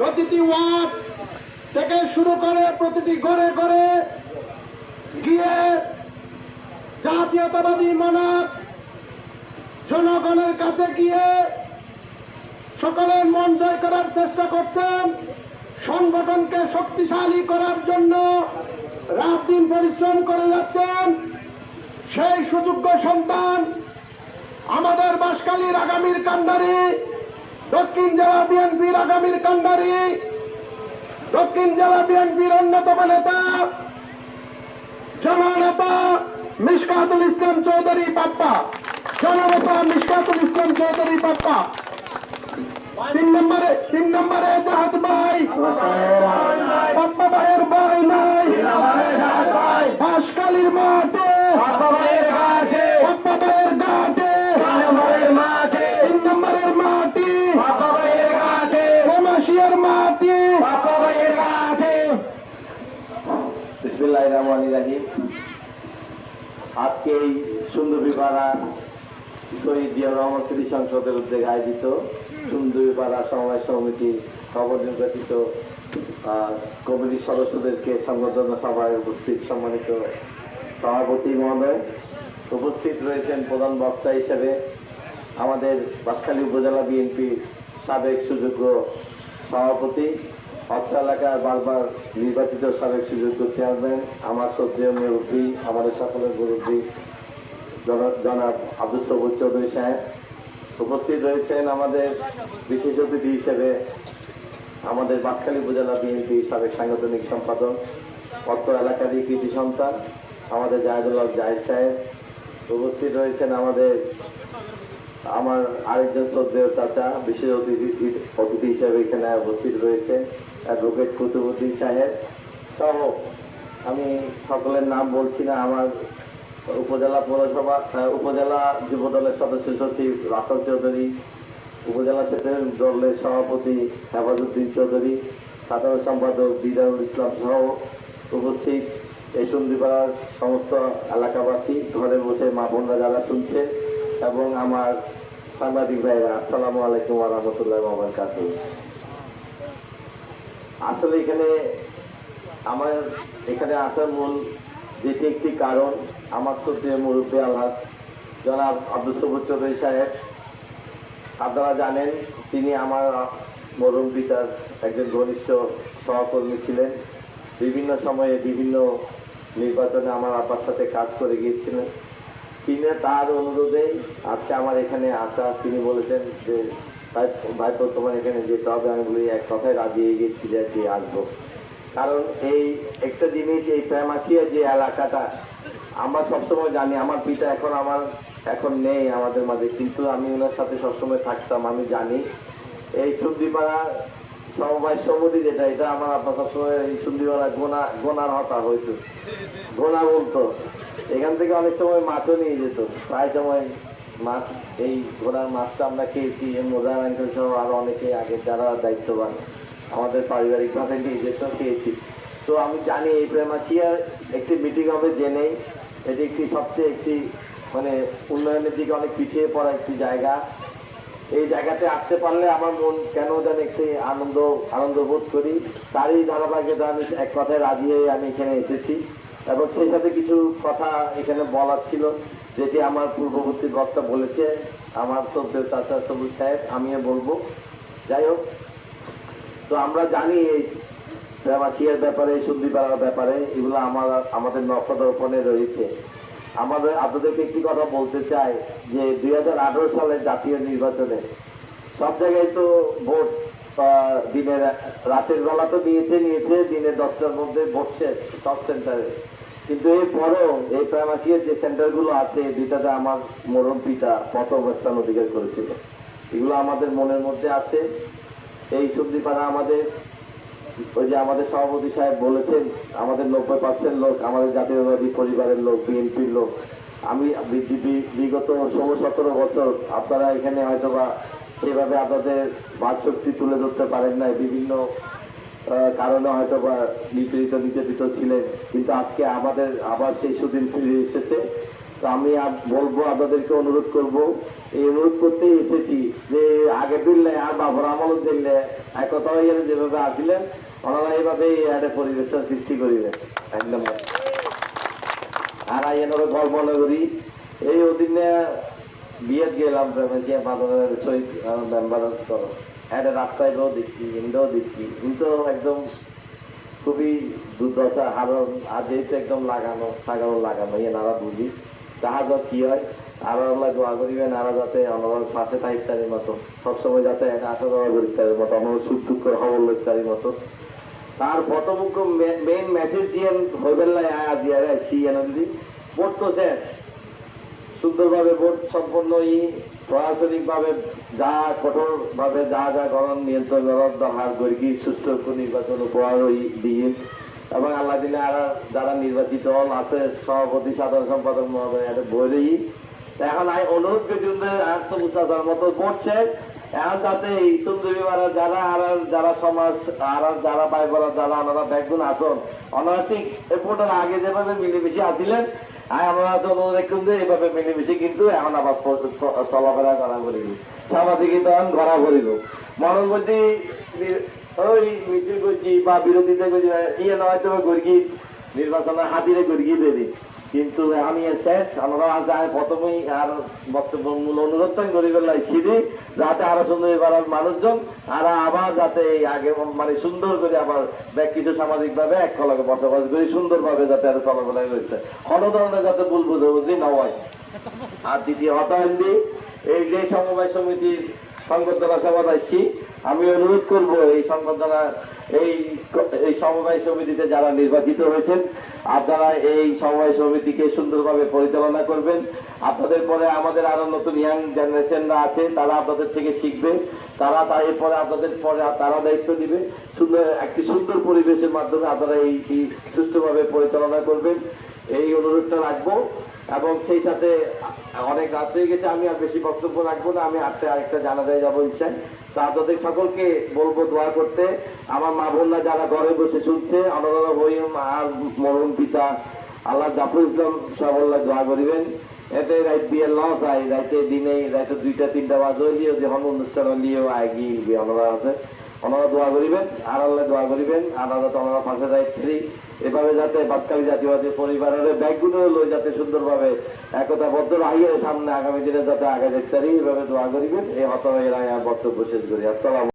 প্রতিটি ওয়ার্ড থেকে শুরু করে প্রতিটি ঘরে ঘরে গিয়ে জাতীয়তাবাদী মনার জনগণের কাছে গিয়ে সকলের মন জয় করার চেষ্টা করছেন। সংগঠনকে শক্তিশালী করার জন্য রাত দিন পরিশ্রম করে যাচ্ছেন। সেই সুযোগ্য সন্তান আমাদের বাসকালীর আগামীর কান্ডারি দক্ষিণ জেলা বিএনপির আগামীর কান্ডারি দক্ষিণ জেলা বিএনপির অন্যতম নেতা, জননেতা মিসকাতুল ইসলাম চৌধুরী পাপ্পা জননেতা মিসকাতুল ইসলাম চৌধুরী পাপ্পা তিন নম্বরে তিন নম্বরে জাহাদ ভাই। পাপ্পা ভাইয়ের ভাই নাই। বাসকালীর মাঠে কমাসিয়ার মাটি বিসমিল্লাহ রহমান রাহিম আজকে এই সুন্দরীপাড়া শহীদ জিয়া রহমান স্মৃতি সংসদের উদ্যোগে আয়োজিত সুন্দরীপাড়া সমবায় সমিতি খবর নির্বাচিত কমিটির সদস্যদেরকে সংবর্ধনা সভায় উপস্থিত সম্মানিত সভাপতি মহোদয়। উপস্থিত রয়েছেন প্রধান বক্তা হিসেবে আমাদের বাঁশখালী উপজেলা বিএনপি সাবেক সুযোগ্য সভাপতি অত্র এলাকার বারবার নির্বাচিত সাবেক সুযোগ্য চেয়ারম্যান, আমার শ্রদ্ধেয় মুরব্বী, আমাদের সকলের মুরব্বী, জন- জনাব আব্দুল সবুজ চৌধুরী সাহেব উপস্থিত রয়েছেন আমাদের বিশেষ অতিথি হিসেবে আমাদের বাঁশখালী উপজেলা বিএনপি সাবেক সাংগঠনিক সম্পাদক, অত্র এলাকারই কৃতি সন্তান, আমাদের জাহেদুল্লাহ জাহেদ সাহেব উপস্থিত রয়েছেন আমাদের আমার আরেকজন শ্রদ্ধেয় চাচা, বিশেষ অতিথি অতিথি হিসেবে এখানে উপস্থিত রয়েছে, অ্যাডভোকেট কুতুবুদ্দিন সাহেব। সহ, আমি সকলের নাম বলছি না, আমার উপজেলা পৌরসভা উপজেলা যুব দলের সদস্য সচিব রাসেল চৌধুরী, উপজেলা সেক্রেটারি দলের সভাপতি হেফাজুদ্দিন চৌধুরী, সাধারণ সম্পাদক দিদারুল ইসলাম সহ উপস্থিত। এই সন্ধিপাড়ার সমস্ত এলাকাবাসী ঘরে বসে মা বোনরা যারা শুনছে এবং আমার সাংবাদিক ভাইরা, আসসালামু আলাইকুম রহমতুল্লাহ বাবরকাত আসলে এখানে আমার, এখানে আসার মূল যেটি একটি কারণ, আমার সত্যি মুরব্বী আল্লাহ জনাব আব্দুল সবুজ চৌধুরী সাহেব। আপনারা জানেন, তিনি আমার মরুম পিতার একজন ঘনিষ্ঠ সহকর্মী ছিলেন। বিভিন্ন সময়ে বিভিন্ন নির্বাচনে আমার আব্বার সাথে কাজ করে গিয়েছিলেন। তিনি তার অনুরোধেই আজকে আমার এখানে আসা, তিনি বলেছেন যে, ভাই ভাইপো তোমার এখানে যেতে হবে। আমি বলি, এক কথায় রাজি হয়ে গেছি যে আসব। কারণ এই একটা জিনিস, এই প্রেমাসিয়া যে এলাকাটা, আমরা সবসময় জানি, আমার পিতা এখন আমার, এখন নেই আমাদের মাঝে, কিন্তু আমি ওনার সাথে সবসময় থাকতাম, আমি জানি। এই সবজিপাড়া সমবায় সমিতি যেটা, এটা আমার আপনার সবসময় এই সবজিপাড়া গোনা, গোনার হতা হয়েছে গোনা বলতো। এখান থেকে অনেক সময় মাছও নিয়ে যেত। প্রায় সময় মাছ, এই ঘোড়ার মাছটা আমরা খেয়েছি মোজার আঙ্কেল সহ আরও অনেকে আগে যারা দায়িত্ববান, আমাদের পারিবারিকভাবে নিয়ে যেত, খেয়েছি। তো আমি জানি এই প্রেমাসিয়ার একটি মিটিং হবে জেনেই এটি একটি সবচেয়ে একটি মানে উন্নয়নের দিকে অনেক পিছিয়ে পড়া একটি জায়গা। এই জায়গাতে আসতে পারলে আমার মন কেন যেন একটি আনন্দ আনন্দ বোধ করি। তারই ধারাবাহিকতা আমি এক কথায় রাজি হয়ে আমি এখানে এসেছি। এবং সেই সাথে কিছু কথা এখানে বলার ছিল, যেটি আমার পূর্ববর্তী বক্তা বলেছে, আমার শ্রদ্ধেয় চাচা সবুজ সাহেব, আমিও বলব। যাই হোক, তো আমরা জানি এই প্রেমাসিয়ার ব্যাপারে সন্ধিপাড়ার ব্যাপারে, এগুলো আমার, আমাদের নক্ষত্রপণে রয়েছে। আমাদের, আপনাদেরকে একটি কথা বলতে চাই, যে দু হাজার আঠারো সালের জাতীয় নির্বাচনে সব জায়গায় তো ভোট দিনের রাতের বেলা তো নিয়েছে নিয়েছে, দিনের দশটার মধ্যে বসছে সব সেন্টারে। কিন্তু এই পরেও এই প্রাইমাসিয়ার যে সেন্টারগুলো আছে দুইটাতে আমার মরণ পিতা পথ অবস্থান অধিকার করেছিল। এগুলো আমাদের মনের মধ্যে আছে। এই সবজিপাড়া আমাদের, ওই যে আমাদের সভাপতি সাহেব বলেছেন, আমাদের নব্বই পার্সেন্ট লোক, আমাদের জাতীয়বাদী পরিবারের লোক, বিএনপির লোক। আমি বিগত ষোলো সতেরো বছর, আপনারা এখানে হয়তো বা সেভাবে আপনাদের বাদ শক্তি তুলে ধরতে পারেন নাই। বিভিন্ন কারণে হয়তো বা নিপীড়িত নির্যাতিত ছিলেন। কিন্তু আজকে আমাদের আবার সেই সুদিন ফিরে এসেছে। তো আমি বলব, আপনাদেরকে অনুরোধ করব, এই অনুরোধ করতে এসেছি যে আগে দিলে আর বাবর আমল দিলে এক কথা হয়ে গেলে যেভাবে আসিলেন, ওনারা এইভাবে একটা পরিবেশের সৃষ্টি করিবেন একদম আর আইনের গল্প করি এই অধীনে বিয়েত গেলাম যে বাজারের সহিত মেম্বার একটা রাস্তায় গেও দেখছি ইন্ডও দেখছি কিন্তু একদম খুবই দুর্দশা হারণ আর যেহেতু একদম লাগানো সাগানো লাগানো ইয়ে নারা বুঝি তাহা যা কি হয় আর আল্লাহ দোয়া করিবেন আর যাতে আমার পাশে তারিখটারের মতো সবসময় যাতে আশা দেওয়া করিতারের মতো আমার সুখ দুঃখ খবর লইতারের মতো তার প্রথমুখ মেইন মেসেজ দিয়ে হইবেন না আয়া দিয়ে সি এনন্দি ভোট তো শেষ সুন্দরভাবে ভোট সম্পন্ন ই প্রশাসনিক ভাবে যা কঠোরভাবে যা যা গরম নিয়ন্ত্রণ ব্যবহার হার করি সুস্থ নির্বাচন উপহার দিয়ে। এবং আল্লাহ দিনে আর যারা নির্বাচিত হল আছে সভাপতি, সাধারণ সম্পাদক, মহোদয় বলেই এখন আই অনুরোধ করি আটশো সবুজ মতো পড়ছে। এখন যাতে এই সুন্দরী মারা যারা আর যারা সমাজ, আর যারা ভাই বলা যারা ওনারা ব্যাগুন আসন ওনারা ঠিক আগে যেভাবে মিলেমিশে আসিলেন আর আমরা অনুরোধ রাখুন যে এইভাবে মিলেমিশে কিন্তু এখন আবার চলাফেরা করা করিব। সামাজিকতা করা করিব। মনে করছি ওই মিছিল করছি বা বিরোধিতা করছি ইয়ে নয় তো গর্গি নির্বাচনের হাতিরে গর্গি দেবে। কিন্তু ইয়ে শেষ, আমরা আমি প্রথমেই আর বক্তব্য মূল অনুরোধ করি ফেলাই সিঁড়ি, যাতে আরও সুন্দর এবার মানুষজন, আর আবার যাতে এই আগে মানে সুন্দর করে আবার কিছু সামাজিক ভাবে এক কলাকে বসবাস করি সুন্দর ভাবে যাতে আরও চলাফেরা করতে কোনো ধরনের যাতে ভুল বুঝাবুঝি না হয়। আর দ্বিতীয় হতাহন্দি এই যে সমবায় সমিতির সংবর্ধনা সভা আসছি আমি অনুরোধ করব এই সংবর্ধনা এই এই সমবায় সমিতিতে যারা নির্বাচিত হয়েছেন, আপনারা এই সমবায় সমিতিকে সুন্দরভাবে পরিচালনা করবেন। আপনাদের পরে আমাদের আরও নতুন ইয়াং জেনারেশনরা আছে, তারা আপনাদের থেকে শিখবে। তারা তার এরপরে আপনাদের পরে তারা দায়িত্ব দিবে সুন্দর, একটি সুন্দর পরিবেশের মাধ্যমে আপনারা এই এই সুষ্ঠুভাবে পরিচালনা করবেন। এই অনুরোধটা রাখব। এবং সেই সাথে অনেক রাত হয়ে গেছে, আমি আর বেশি বক্তব্য রাখব না, আমি আটটা আরেকটা জানাজায় যাব ইচ্ছায় তা আপনাদের সকলকে বলব দোয়া করতে। আমার মা বোনরা যারা ঘরে বসে শুনছে অনরা হইম আর মরণ পিতা, আল্লাহ জাফর ইসলাম সাবল্লাহ দোয়া করিবেন। এতে রাইত বিয়ে লস আই রাইতে দিনে, রাইতে দুইটা, তিনটা বাজ হইলিও যখন অনুষ্ঠান হইলিও আগে অনরা আছে। ওনারা দোয়া করিবেন, আর আল্লাহ দোয়া করিবেন। আর যাতে ওনারা পাশে দায়িত্রী এভাবে যাতে বাসকালী জাতিবাদী পরিবারের ব্যাগগুলো লই যাতে সুন্দরভাবে একতাবদ্ধ রাহিয়ে সামনে আগামী দিনে যাতে আগে দেখতে পারি, এভাবে দোয়া করিবেন। এই হত বক্তব্য শেষ করি। আসসালাম